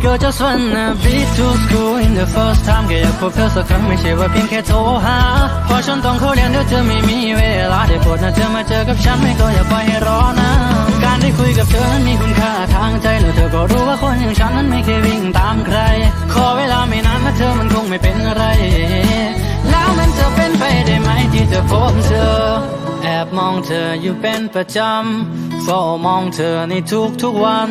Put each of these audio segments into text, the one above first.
Baby girl just wanna be to school in the first time แค่อยากพบเธอสักครั้งไม่ใช่ว่าเพียงแค่โทรหาเพราะฉันต้องเข้าเรียนเดี๋ยวเธอไม่มีเวลาได้โปรดนะเธอมาเจอกับฉันไม่ก็อย่าปล่อยให้รอนะการได้คุยกับเธอนั้นมีคุณค่าทางใจแล้วเธอก็รู้ว่าคนอย่างฉันนั้นไม่เคยวิ่งตามใคร ขอเวลาไม่นานนะเธอมันคงไม่เป็นอะไร แล้วมันจะเป็นไปได้ไหมที่จะพบเธอ แอบมองเธออยู่เป็นประจำเฝ้ามองเธอในทุกๆวัน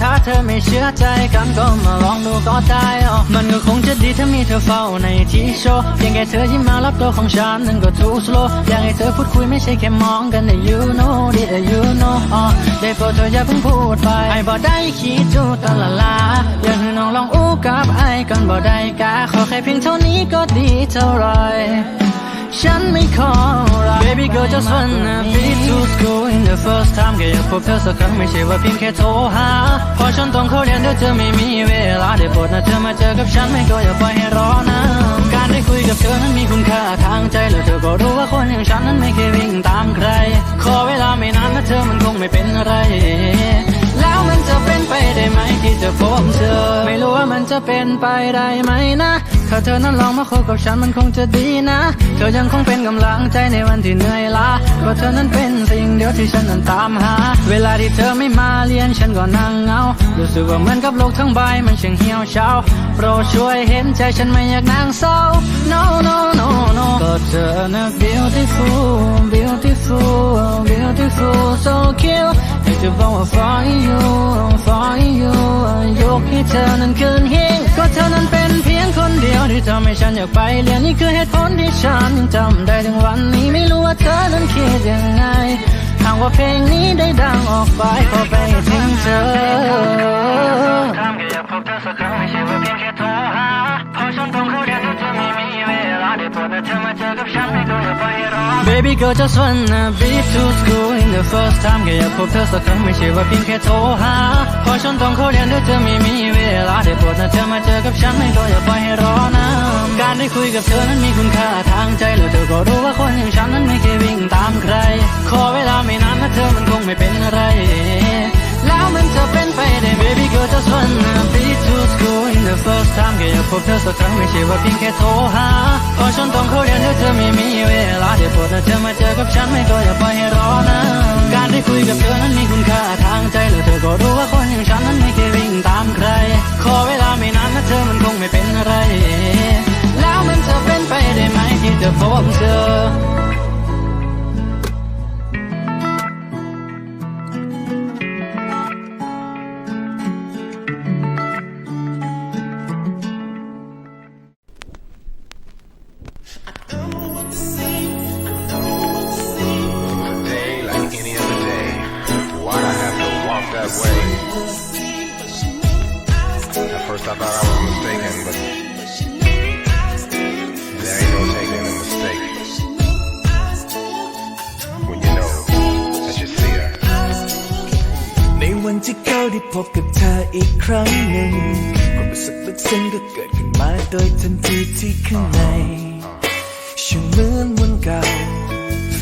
ถ้าเธอไม่เชื่อใจกันก็มาลองดูก็ได้อ๋อมันก็คงจะดีถ้ามีเธอเฝ้าในที่โชว์เพียงแค่เธอยิ้มมารับตัวของฉันนั้นก็ too slow อยากให้เธอพูดคุยไม่ใช่แค่มองกันแต่ you know ดิ you know อ๋อได้โปรดเธออย่าเพิ่งพูดไปไอ้บ่ได้คิดจูตละลาอยากให้น้องลองอู้กับไอ้กันบ่ได้กาขอแค่เพียงเท่านี้ก็ดีเท่าไร ฉันไม่ขอรัก Baby girl just wanna be to school in the first time แค่อยากพบเธอสักครั้งไม่ใช่ว่าเพียงแค่โทรหาเพราะฉันต้องเข้าเรียนเดี๋ยวเธอไม่มีเวลาได้โปรดนะเธอมาเจอกับฉันไม่ก็อย่าปล่อยให้รอนะการได้คุยกับเธอนั้นมีคุณค่าทางใจแล้วเธอก็รู้ว่าคนอย่างฉันนั้นไม่เคยวิ่งตามใคร ขอเวลาไม่นานนะเธอมันคงไม่เป็นอะไร แล้วมันจะเป็นไปได้ไหมที่จะพบเธอ ไม่รู้ว่ามันจะเป็นไปได้ไหมนะ ถ้าเธอนั้นลองมาคบกับฉันมันคงจะดีนะ เธอยังคงเป็นกำลังใจในวันที่เหนื่อยล้าเพราะเธอนั้นเป็นสิ่งเดียวที่ฉันนั้นตามหา เวลาที่เธอไม่มาเรียนฉันก็นั่งเงา รู้สึกว่าเหมือนกับโลกทั้งใบมันช่างเหี่ยวเฉาโปรดช่วยเห็นใจฉันไม่อยากนั่งเศร้า no no no no ก็เธอนะ beautiful beautiful beautiful so cute อยากจะบอกว่า for you for you ยกให้เธอนั้นขึ้นหิ้งก็เธอนั้นเป็นเพียงคนเดียวที่ทำให้ฉันอยากไปเรียนนี่คือเหตุผลที่ฉันยังจำได้ถึงวันนี้ไม่รู้ว่าเธอนั้นคิดยังไงหากว่าเพลงนี้ได้ดังออกไปขอไปถึงเธอทำแค่อยากพบเธอสักครั้งไม่ใช่ว่าเพียงแค่โทรหาเพราะฉันต้องเข้าเรียนเธอไม่มีเวลาได้โปรดนะเธอมา เจอกับฉันไม่ก็อย่าไปรอ Baby girl just wanna be to school in the first time แค่อยากพบเธอสักครั้งไม่ใช่ว่าเพียงแค่โทรหาเพราะฉันต้องเข้าเรียนด้วยเธอไม่มีเวลาได้โปรดนะเธอมาเจอกับฉันไม่ก็อย่าปล่อยให้รอนะการได้คุยกับเธอนั้นมีคุณค่าทางใจแล้วเธอก็รู้ว่าคนอย่างฉันนั้นไม่เคยวิ่งตามใคร ขอเวลาไม่นานนะเธอมันคงไม่เป็นอะไร แล้วมันจะเป็น ไปได้ Baby girl just wanna be to school in the first time แค่อยากพบเธอสักครั้งไม่ใช่ว่าเพียงแค่โทรหาเพราะฉันต้องเข้าเรียนด้วเธอไม่มีเวลาเดี๋ยวโปรดนะเธอมาเจอกับฉันไม่ก็อย่าปล่อยให้รอนะการได้คุยกับเธอนั้นมีคุณค่าทางใจแล้วเธอก็รู้ว่าคนอย่างฉันนั้นไม่เคยวิ่งตามใคร ขอเวลาไม่นานนะเธอมันคงไม่เป็นอะไร แล้วมันจะเป็นไปได้ไหมที่จะพบเธอ I thought I was mistaken, but there ain't no taking a mistake. When you know that you see her. ในวันที่เขาได้พบกับเธออีกครั้งหนึ่งความรู้สึกลึกซึ้งก็เกิดขึ้นมาโดยทันทีที่ข้างในช่างเหมือนวันเก่า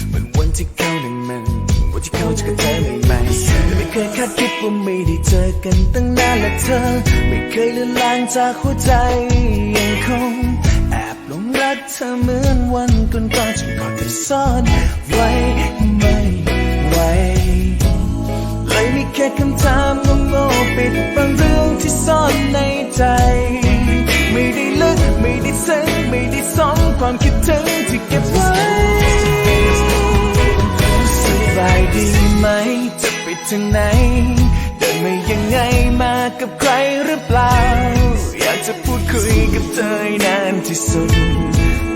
เหมือนวันที่เขาหนึ่งมันวันที่เขาจอกับเธอใหม่ๆแต่ไม่เคยคาดคิดว่าไม่ กันตั้งนานและเธอ ไม่เคยเลือนลางจากหัวใจยังคง แอบหลงรักเธอเหมือนวันก่อนๆฉันก็จะซ่อนไว้ไม่ไหวเลยมีแค่คำถามโง่ๆปิดบังเรื่องที่ซ่อนในใจ ไม่ได้ลึกไม่ได้ซึ้งไม่ได้สองความคิดถึงที่เก็บไว้สบายดีไหมจะไปถึงไหน กับเธอให้นานที่สุด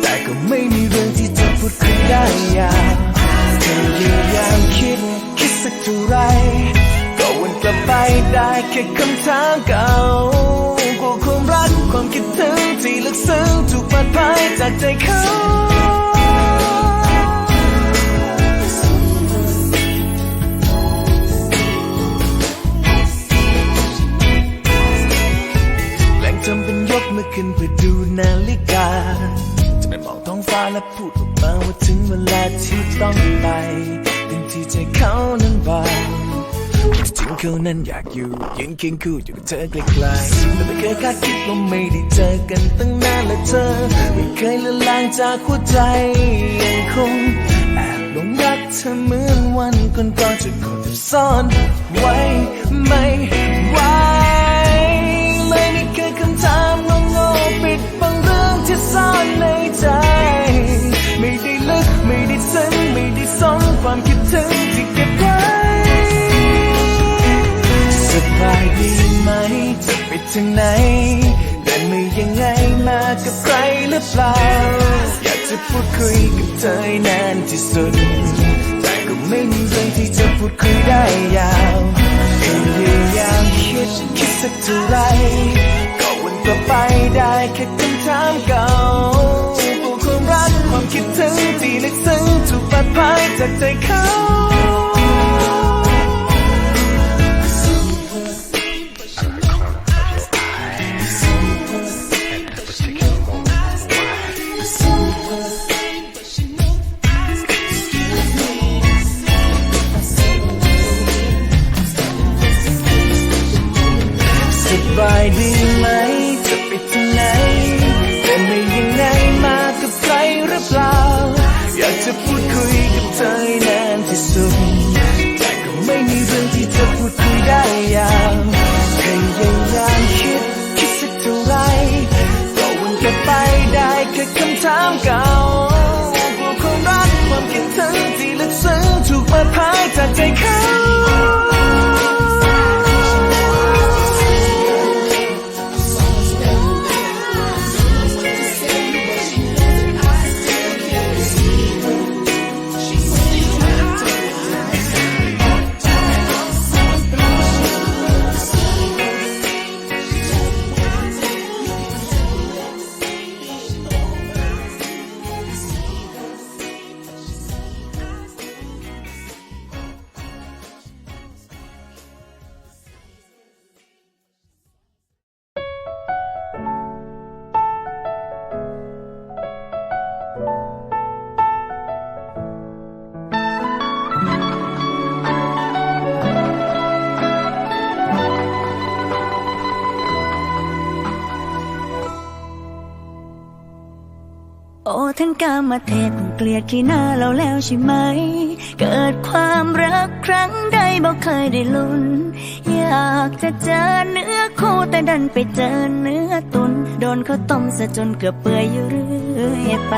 แต่ก็ไม่มีเรื่องที่จะพูดคุยได้ยาวเธอพยายามคิดคิดสักเท่าไร ก็วนกลับไปได้แค่คำถามเก่ากลัวความรักความคิดถึงที่ลึกซึ้งถูกปัดพายจากใจเขา ขึ้นเพื่อดูนาฬิกา จะไม่มองท้องฟ้าและพูดออกมาว่าถึงเวลาที่ต้องไปถึงที่ใจเขานั้นบอกจริงเขานั้นอยากอยู่ยืนเคียงคู่อยู่กับเธอไกลๆแต่ไม่เคยคาดคิดว่าไม่ได้เจอกันตั้งนานและเธอ ไม่เคยละลางจากหัวใจยังคงแอบหลงรักเธอเหมือนวันก่อนๆจะกอดซ่อนไว้ไม่ไหว ถึงไหนเดินมายังไงมากับใครหรือเปล่า อยากจะพูดคุยกับเธอนานที่สุด แต่ก็ไม่มีเรื่องที่จะพูดคุยได้ยาวพยายามคิดคิดสักเท่าไรก็วนกลับไปได้แค่คำถามเก่าผูกความรักความคิดถึงที่ลึกซึ้งถูกปัดพายจากใจเขา มาเทศคงเกลียดที่หน้าเราแล้วใช่ไหม เกิดความรักครั้งใดบอกเคยได้ลุ้น อยากจะเจอเนื้อคู่แต่ดันไปเจอเนื้อตุน โดนเขาต้มซะจนเกือบเปื่อยอยู่เรื่อยไป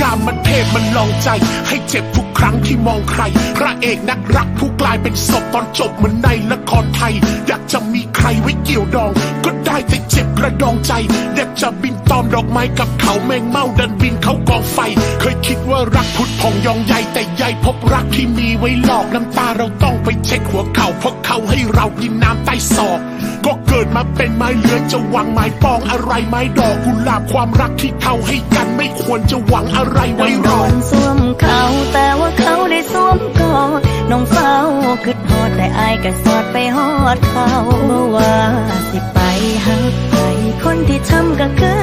กามมันเทพมันลองใจ ให้เจ็บทุกครั้งที่มองใคร พระเอกนักรักผู้กลายเป็นศพตอนจบเหมือนในละครไทย อยากจะมีใครไว้เกี่ยวดอง ก็ได้แต่เจ็บกระดองใจ อยากจะบินตอมดอกไม้กับเขาแมงเม่าดันบินเขากองไฟ เคยคิดว่ารักพุดพองยองใหญ่แต่ใหญ่พบรักที่มีไว้หลอกน้ำตาเราต้องไปเช็ดหัวเข่าเพราะเขาให้เรากินน้ำใต้ศอกก็เกิดมาเป็นไม้เลือจะหวังไม้ปองอะไรไม้ดอกกุหลาบความรักที่เขาให้กันไม่ควรจะหวังอะไรไว้รอนสวมเขาแต่ว่าเขาได้สวมกอดน้องเฝ้าคือทอดแต่อายก็สอดไปหอดเขาว่าสิไปหักไปคนที่ทำก็คือ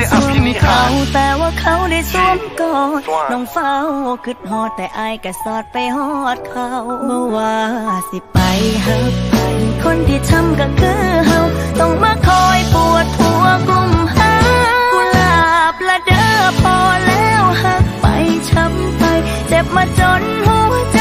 ่อภินิหารเขาแต่ว่าเขาได้สวมกอดน้องเฝ้าคิดฮอดแต่อายก็สอดไปฮอดเขาเมื่อว่าสิไปหักไปคนที่ทำก็คือเฮาต้องมาคอยปวดหัวกลุ่มหากุหลาบละเด้อพอแล้วหักไปช้ำไป เจ็บมาจนหัวใจ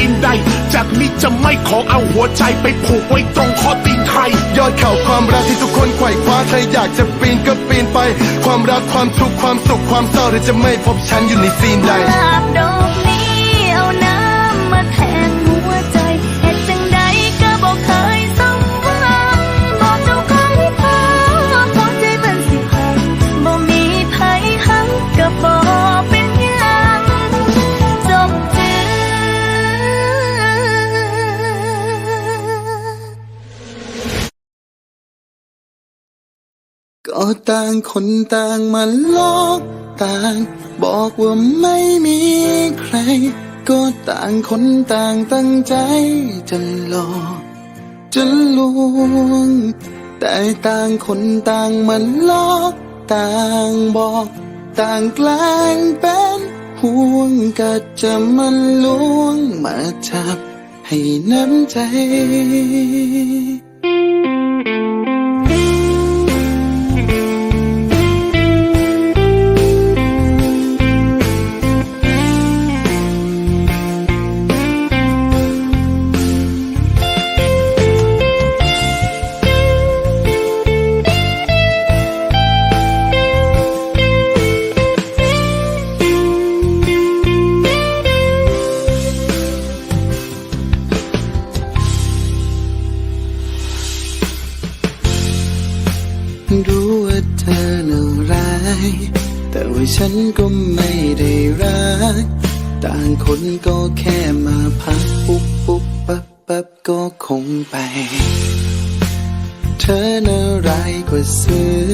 อินใดจากนี้จะไม่ขอเอาหัวใจไปผูกไว้ตรงข้อตีนใคร ยอดเข่าความรักที่ทุกคนไขว่คว้าใครอยากจะปีนก็ปีนไป ความรักความทุกข์ความสุขความเศร้าเธอจะไม่พบฉันอยู่ในซีนใด ต่างคนต่างมาลอกต่าง บอกว่าไม่มีใคร ก็ต่างคนต่างตั้งใจจะหลอกจะลวง แต่ต่างคนต่างมาลอกต่างบอก ต่างแกล้งเป็นห่วงก็จะมันลวงมาจับให้น้ำใจ ก็ไม่ได้รัก ต่างคนก็แค่มาพักปุ๊บปุ๊บปั๊บปั๊บก็คงไป เธอน่าร้ายกว่าเสือ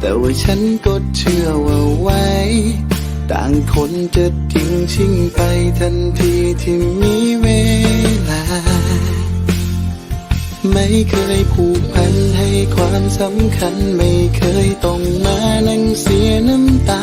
แต่ว่าฉันก็เชื่อว่าไว้ ต่างคนจะทิ้งชิงไปทันทีที่มีเวลา ไม่เคยผูกพันให้ความสำคัญไม่เคยต้องมานั่งเสียน้ำตา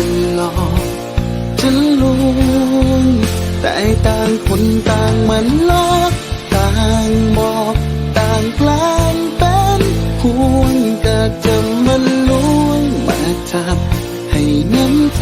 ะ ฉันลวงแต่ต่างคนต่างมันลอกต่างบอกต่างแกล้งเป็นควรก็จะมันลวงมาจับให้น้ำใจ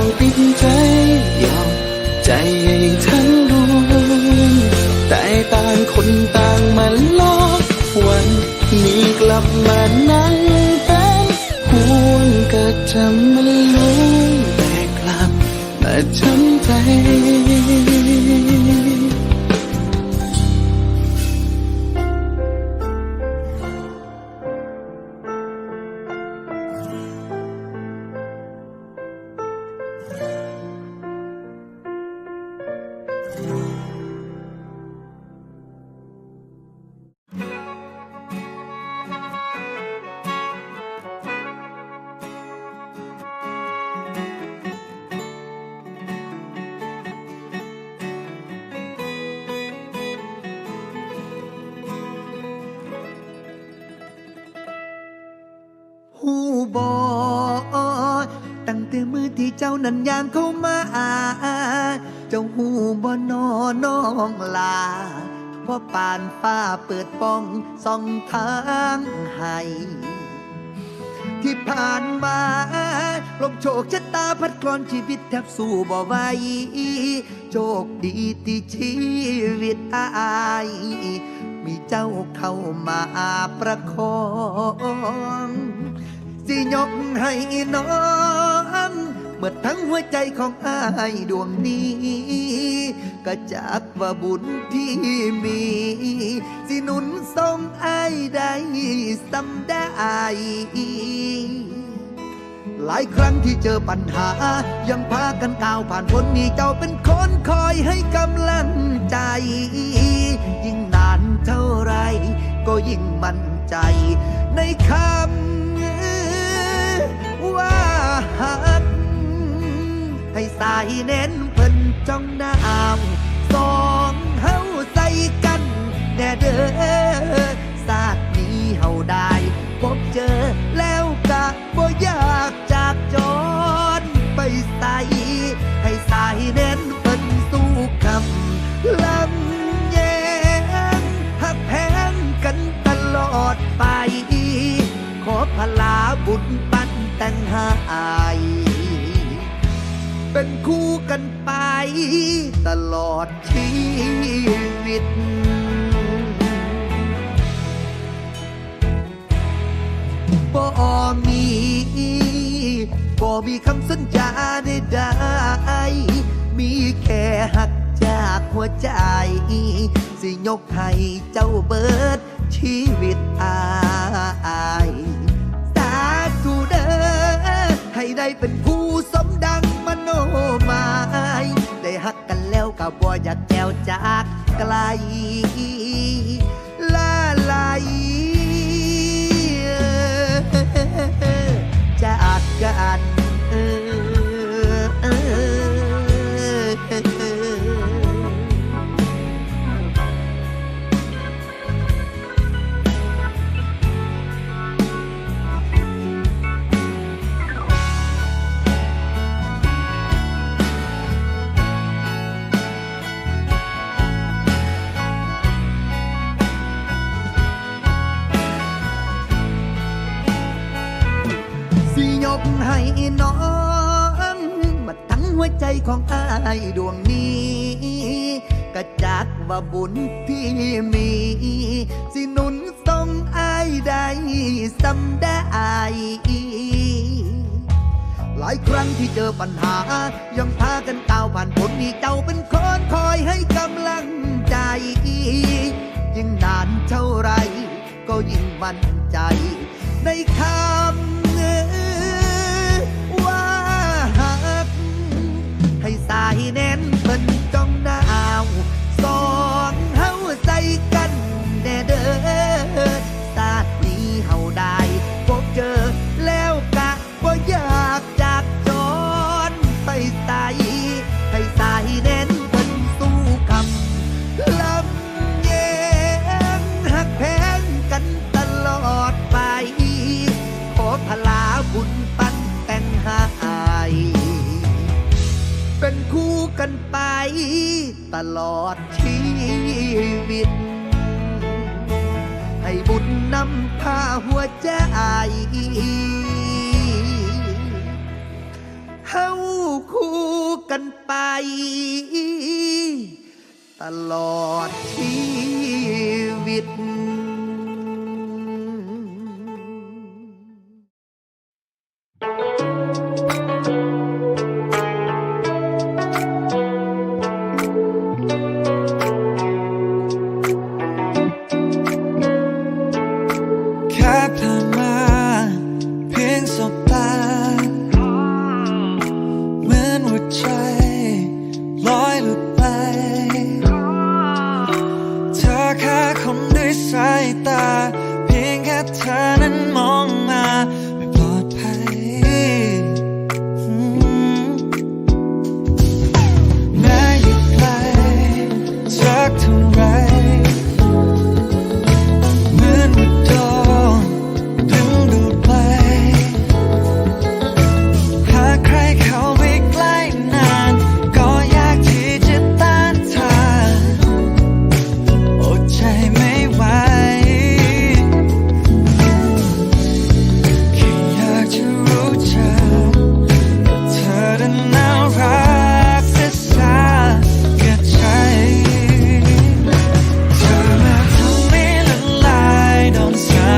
ง บอตั้งแต่มือที่เจ้านั้นยางเข้ามา เจ้าหูบอนอน้องลาเพราะปานฟ้าเปิดป้องส่องทางให้ที่ผ่านมาลมโชคชะตาพัดกลอนชีวิตแทบสู้บ่ไหวโชคดีที่ชีวิตอาย มีเจ้าเข้ามาประคอง สิยกให้น้องเมื่อทั้งหัวใจของอายดวงนี้ ก็จักว่าบุญที่มี สิหนุนทรงอายได้สำได้หลายครั้งที่เจอปัญหา ยังพากันก้าวผ่านพ้นนี่เจ้าเป็นคนคอยให้กำลังใจ ยิ่งนานเท่าไร ก็ยิ่งมั่นใจในคำ หัก ให้สายเน้นเพิ่นจ้องน้ำสองเฮาใส่กันแน่เด้อศาสตร์นี้เฮาได้พบเจอแล้วกะบ่อยากจากจรไปใส่ให้สายเน้นเพิ่นสู้คำลำแยงหักแพงกันตลอดไป ขอพลาบุญ แต่งหายเป็นคู่กันไปตลอดชีวิต บ่มีบ่มีคำสัญญาใดๆมีแค่หักจากหัวใจ สิยกให้เจ้าเบิดชีวิตอาย ได้เป็นผู้สมดังมโนหมาย ได้หักกันแล้วก็บ่อยากแก้วจากไกลลาลายจากกัน น้องมาทั้งหัวใจของอายดวงนี้ก็จักว่าบุญที่มี สินุนทรงอายได้สำได้หลายครั้งที่เจอปัญหา ยังพากันก้าวผ่านพ้นนี่เจ้าเป็นคนคอยให้กำลังใจ ยิ่งนานเท่าไร ก็ยิ่งมั่นใจ ในคำายแน่นเพิ่นจ้องหน้าวสองเฮาใจกันแน่เด้อศาดนี้เฮาได้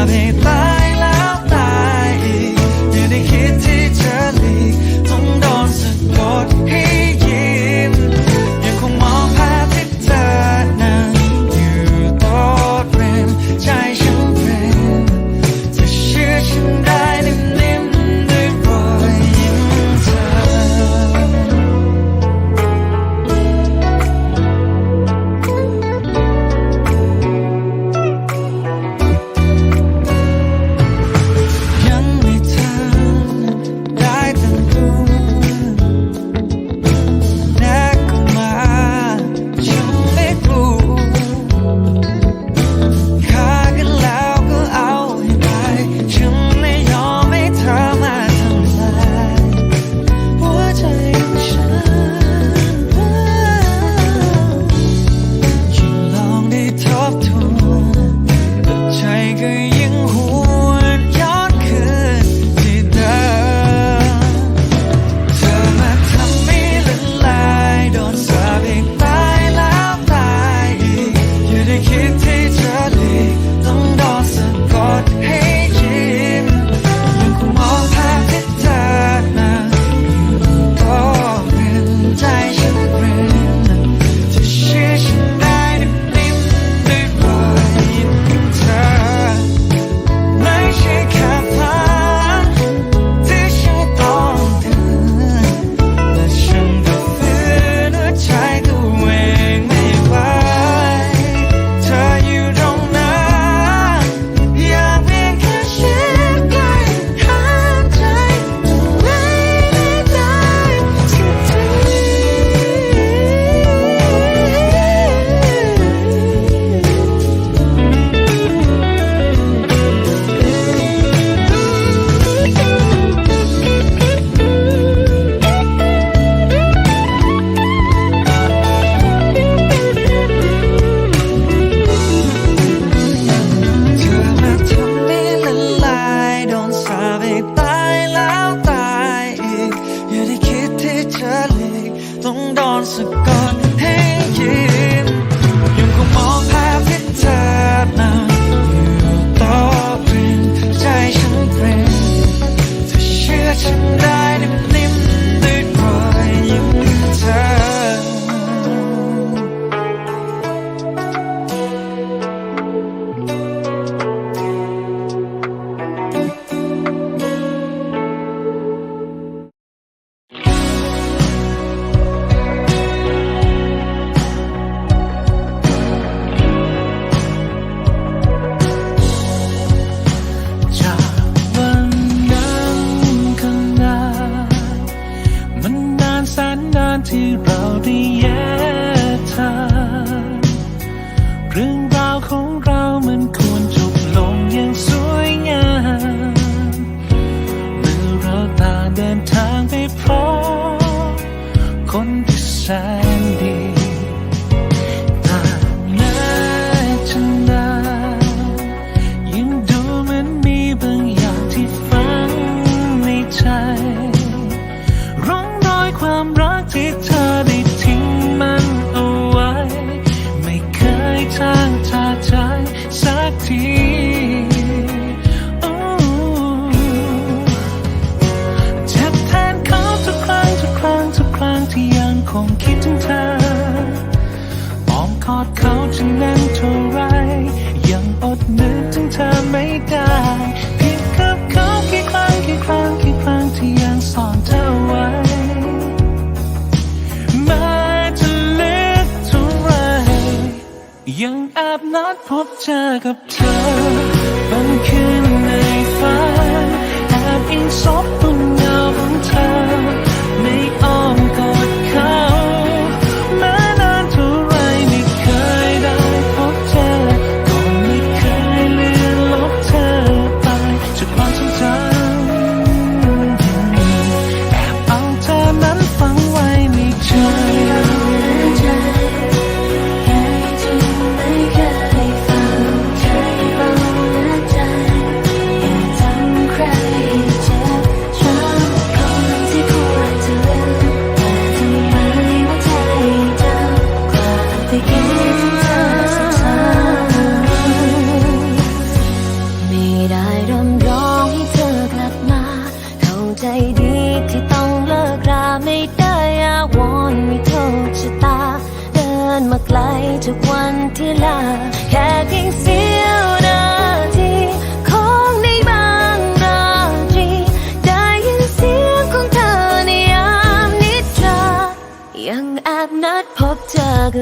นส นัดพบเจอกับเธอบังคืนในฝันแอบอิงซบ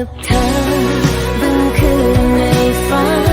ับเธอบางคืนในฝัน